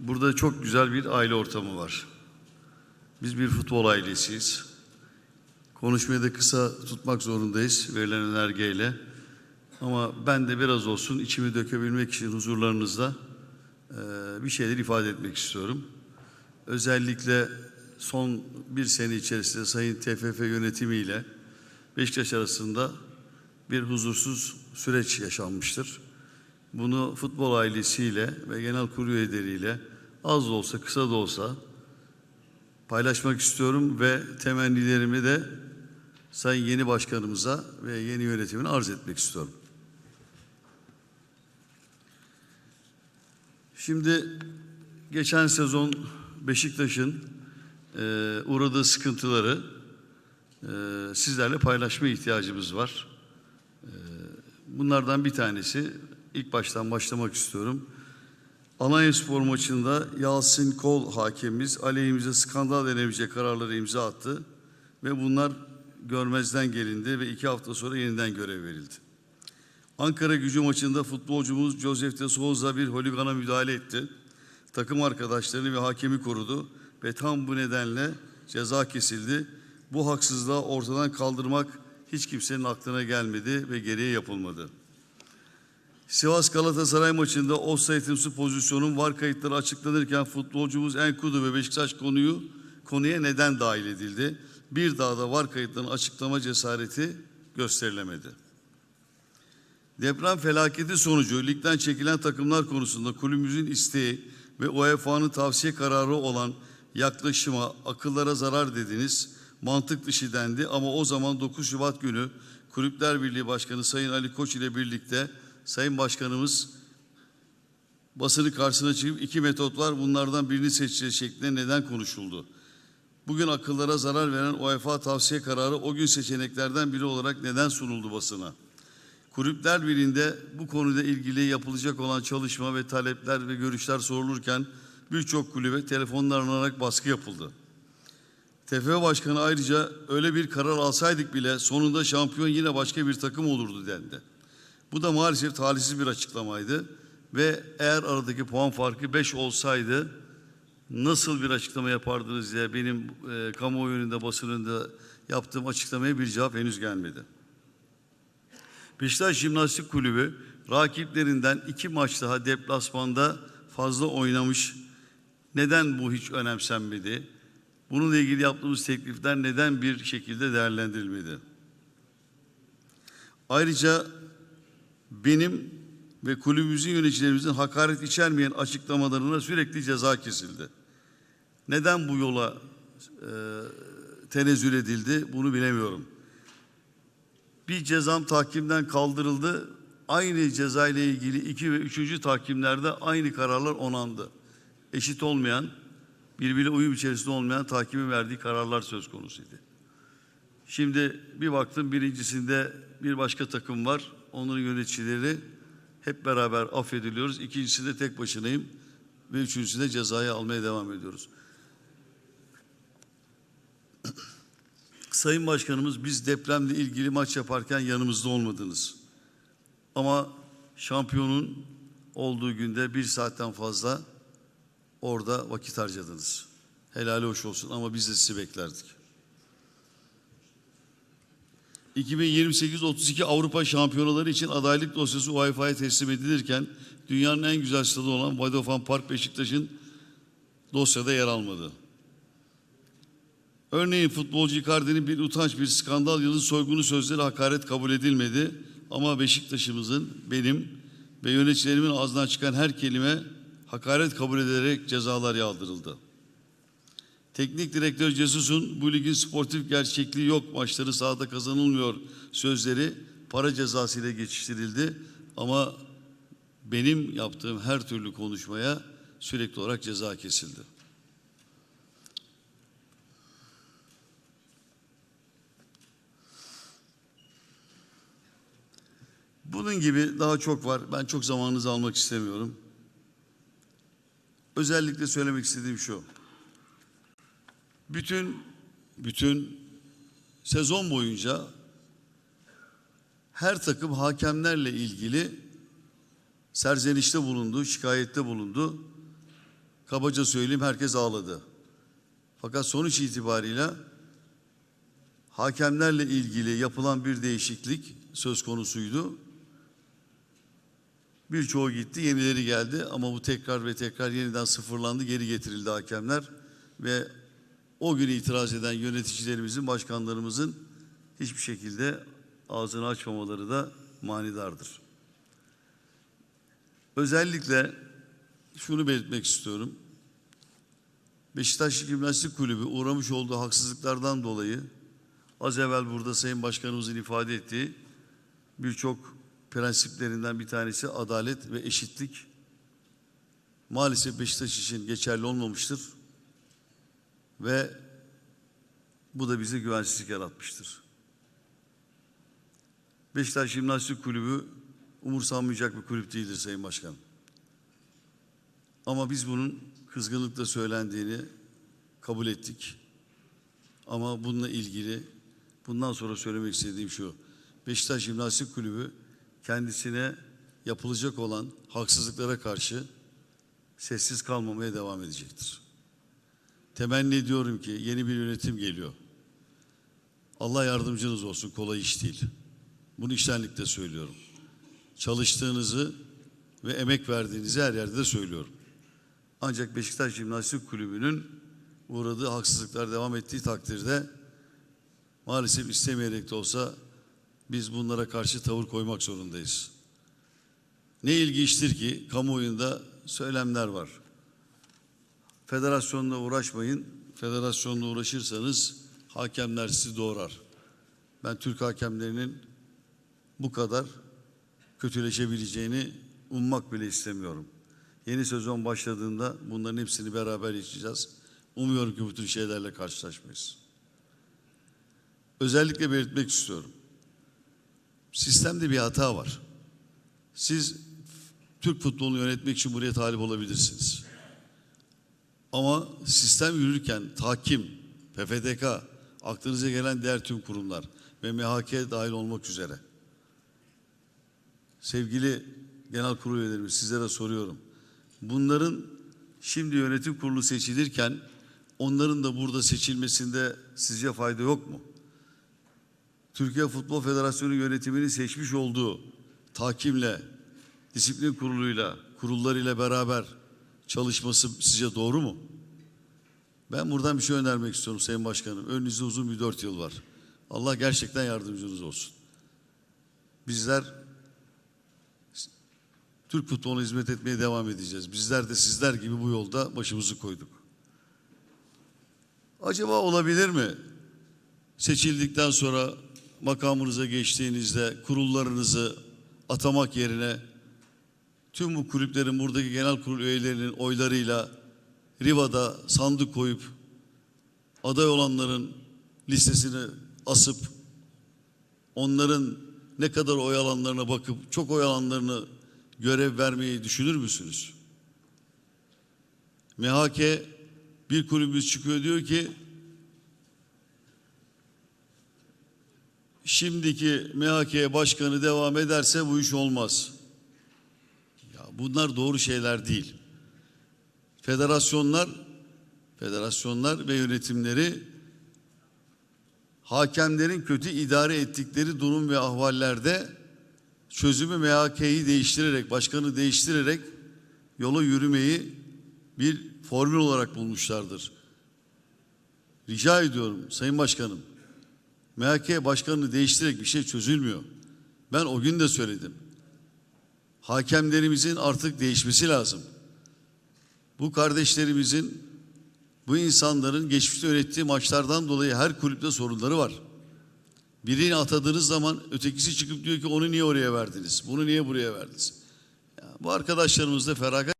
Burada çok güzel bir aile ortamı var. Biz bir futbol ailesiyiz. Konuşmayı da kısa tutmak zorundayız verilen önergeyle. Ama ben de biraz olsun içimi dökebilmek için huzurlarınızda bir şeyler ifade etmek istiyorum. Özellikle son bir sene içerisinde Sayın TFF yönetimiyle Beşiktaş arasında bir huzursuz süreç yaşanmıştır. Bunu futbol ailesiyle ve genel kurulu üyeleriyle az da olsa kısa da olsa paylaşmak istiyorum ve temennilerimi de Sayın yeni başkanımıza ve yeni yönetimine arz etmek istiyorum. Şimdi geçen sezon Beşiktaş'ın eee, uğradığı sıkıntıları eee, sizlerle paylaşma ihtiyacımız var. Eee, bunlardan bir tanesi ilk baştan başlamak istiyorum. Alanyaspor maçında Yasin Kol hakemimiz aleyhimize skandal denebilecek kararları imza attı ve bunlar görmezden gelindi ve iki hafta sonra yeniden görev verildi. Ankara gücü maçında futbolcumuz Josef de Souza bir holigana müdahale etti. Takım arkadaşlarını ve hakemi korudu ve tam bu nedenle ceza kesildi. Bu haksızlığı ortadan kaldırmak hiç kimsenin aklına gelmedi ve gereği yapılmadı. Sivas Galatasaray maçında offside'imsi pozisyonun var kayıtları açıklanırken futbolcumuz Enkudu ve Beşiktaş konuyu konuya neden dahil edildi? Bir daha da var kayıtlarının açıklama cesareti gösterilemedi. Deprem felaketi sonucu ligden çekilen takımlar konusunda kulübümüzün isteği ve UEFA'nın tavsiye kararı olan yaklaşıma akıllara zarar dediniz, mantık dışı dendi ama o zaman 9 Şubat günü Kulüpler Birliği Başkanı Sayın Ali Koç ile birlikte Sayın Başkanımız basını karşısına çıkıp iki metot var bunlardan birini seçeceğiz şeklinde neden konuşuldu? Bugün akıllara zarar veren UEFA tavsiye kararı o gün seçeneklerden biri olarak neden sunuldu basına? Kulüpler Birliği'nde bu konuyla ilgili yapılacak olan çalışma ve talepler ve görüşler sorulurken birçok kulübe telefonlar alınarak baskı yapıldı. TFF Başkanı ayrıca öyle bir karar alsaydık bile sonunda şampiyon yine başka bir takım olurdu dendi. Bu da maalesef talihsiz bir açıklamaydı ve eğer aradaki puan farkı 5 olsaydı nasıl bir açıklama yapardınız diye benim e, kamuoyu önünde yaptığım açıklamaya bir cevap henüz gelmedi. Beşiktaş Jimnastik Kulübü rakiplerinden iki maç daha deplasmanda fazla oynamış. Neden bu hiç önemsenmedi? Bununla ilgili yaptığımız teklifler neden bir şekilde değerlendirilmedi? Ayrıca benim ve kulübümüzün yöneticilerimizin hakaret içermeyen açıklamalarına sürekli ceza kesildi. Neden bu yola e, tenezzül edildi bunu bilemiyorum. Bir cezam tahkimden kaldırıldı. Aynı ceza ile ilgili iki ve üçüncü tahkimlerde aynı kararlar onandı. Eşit olmayan, birbiriyle uyum içerisinde olmayan tahkimin verdiği kararlar söz konusuydu. Şimdi bir baktım birincisinde bir başka takım var. Onların yöneticileri hep beraber affediliyoruz. İkincisinde tek başınayım ve üçüncüsünde cezayı almaya devam ediyoruz. Sayın Başkanımız biz depremle ilgili maç yaparken yanımızda olmadınız. Ama şampiyonun olduğu günde bir saatten fazla orada vakit harcadınız. Helali hoş olsun ama biz de sizi beklerdik. 2028-32 Avrupa Şampiyonaları için adaylık dosyası UEFA'ya teslim edilirken dünyanın en güzel stadı olan Vodafone Park Beşiktaş'ın dosyada yer almadı. Örneğin futbolcu Icardi'nin bir utanç, bir skandal yılı soygunu sözleri hakaret kabul edilmedi. Ama Beşiktaş'ımızın, benim ve yöneticilerimin ağzından çıkan her kelime hakaret kabul edilerek cezalar yağdırıldı. Teknik direktör Cesus'un bu ligin sportif gerçekliği yok, maçları sahada kazanılmıyor sözleri para cezası ile geçiştirildi. Ama benim yaptığım her türlü konuşmaya sürekli olarak ceza kesildi. Bunun gibi daha çok var. Ben çok zamanınızı almak istemiyorum. Özellikle söylemek istediğim şu. Bütün bütün sezon boyunca her takım hakemlerle ilgili serzenişte bulundu, şikayette bulundu. kabaca söyleyeyim herkes ağladı. Fakat sonuç itibarıyla hakemlerle ilgili yapılan bir değişiklik söz konusuydu. Birçoğu gitti, yenileri geldi ama bu tekrar ve tekrar yeniden sıfırlandı, geri getirildi hakemler ve o gün itiraz eden yöneticilerimizin, başkanlarımızın hiçbir şekilde ağzını açmamaları da manidardır. Özellikle şunu belirtmek istiyorum. Beşiktaş Gimnastik Kulübü uğramış olduğu haksızlıklardan dolayı az evvel burada Sayın Başkanımızın ifade ettiği birçok prensiplerinden bir tanesi adalet ve eşitlik. Maalesef Beşiktaş için geçerli olmamıştır ve bu da bize güvensizlik yaratmıştır. Beşiktaş Jimnastik Kulübü umursanmayacak bir kulüp değildir Sayın Başkanım. Ama biz bunun kızgınlıkla söylendiğini kabul ettik. Ama bununla ilgili bundan sonra söylemek istediğim şu. Beşiktaş Jimnastik Kulübü kendisine yapılacak olan haksızlıklara karşı sessiz kalmamaya devam edecektir. Temenni ediyorum ki yeni bir yönetim geliyor. Allah yardımcınız olsun kolay iş değil. Bunu iştenlikle söylüyorum. Çalıştığınızı ve emek verdiğinizi her yerde de söylüyorum. Ancak Beşiktaş Jimnastik Kulübü'nün uğradığı haksızlıklar devam ettiği takdirde maalesef istemeyerek de olsa biz bunlara karşı tavır koymak zorundayız. Ne ilginçtir ki kamuoyunda söylemler var. Federasyonla uğraşmayın. Federasyonla uğraşırsanız hakemler sizi doğrar. Ben Türk hakemlerinin bu kadar kötüleşebileceğini ummak bile istemiyorum. Yeni sezon başladığında bunların hepsini beraber yaşayacağız. Umuyorum ki bu tür şeylerle karşılaşmayız. Özellikle belirtmek istiyorum. Sistemde bir hata var. Siz Türk futbolunu yönetmek için buraya talip olabilirsiniz. Ama sistem yürürken tahkim, PFDK, aklınıza gelen diğer tüm kurumlar ve MHK dahil olmak üzere. Sevgili genel kurul üyelerimiz sizlere soruyorum. Bunların şimdi yönetim kurulu seçilirken onların da burada seçilmesinde sizce fayda yok mu? Türkiye Futbol Federasyonu yönetimini seçmiş olduğu takimle, disiplin kuruluyla, kurullarıyla beraber çalışması sizce doğru mu? Ben buradan bir şey önermek istiyorum Sayın Başkanım. Önünüzde uzun bir dört yıl var. Allah gerçekten yardımcınız olsun. Bizler Türk futboluna hizmet etmeye devam edeceğiz. Bizler de sizler gibi bu yolda başımızı koyduk. Acaba olabilir mi? Seçildikten sonra makamınıza geçtiğinizde kurullarınızı atamak yerine tüm bu kulüplerin buradaki genel kurul üyelerinin oylarıyla Riva'da sandık koyup aday olanların listesini asıp onların ne kadar oy alanlarına bakıp çok oy alanlarını görev vermeyi düşünür müsünüz? MHK bir kulübümüz çıkıyor diyor ki şimdiki MHK başkanı devam ederse bu iş olmaz. Bunlar doğru şeyler değil. Federasyonlar federasyonlar ve yönetimleri hakemlerin kötü idare ettikleri durum ve ahvallerde çözümü MHK'yi değiştirerek, başkanı değiştirerek yola yürümeyi bir formül olarak bulmuşlardır. Rica ediyorum Sayın Başkanım, MHK başkanını değiştirerek bir şey çözülmüyor. Ben o gün de söyledim. Hakemlerimizin artık değişmesi lazım. Bu kardeşlerimizin, bu insanların geçmişte yönettiği maçlardan dolayı her kulüpte sorunları var. Birini atadığınız zaman ötekisi çıkıp diyor ki onu niye oraya verdiniz? Bunu niye buraya verdiniz? Ya, bu arkadaşlarımız da feragat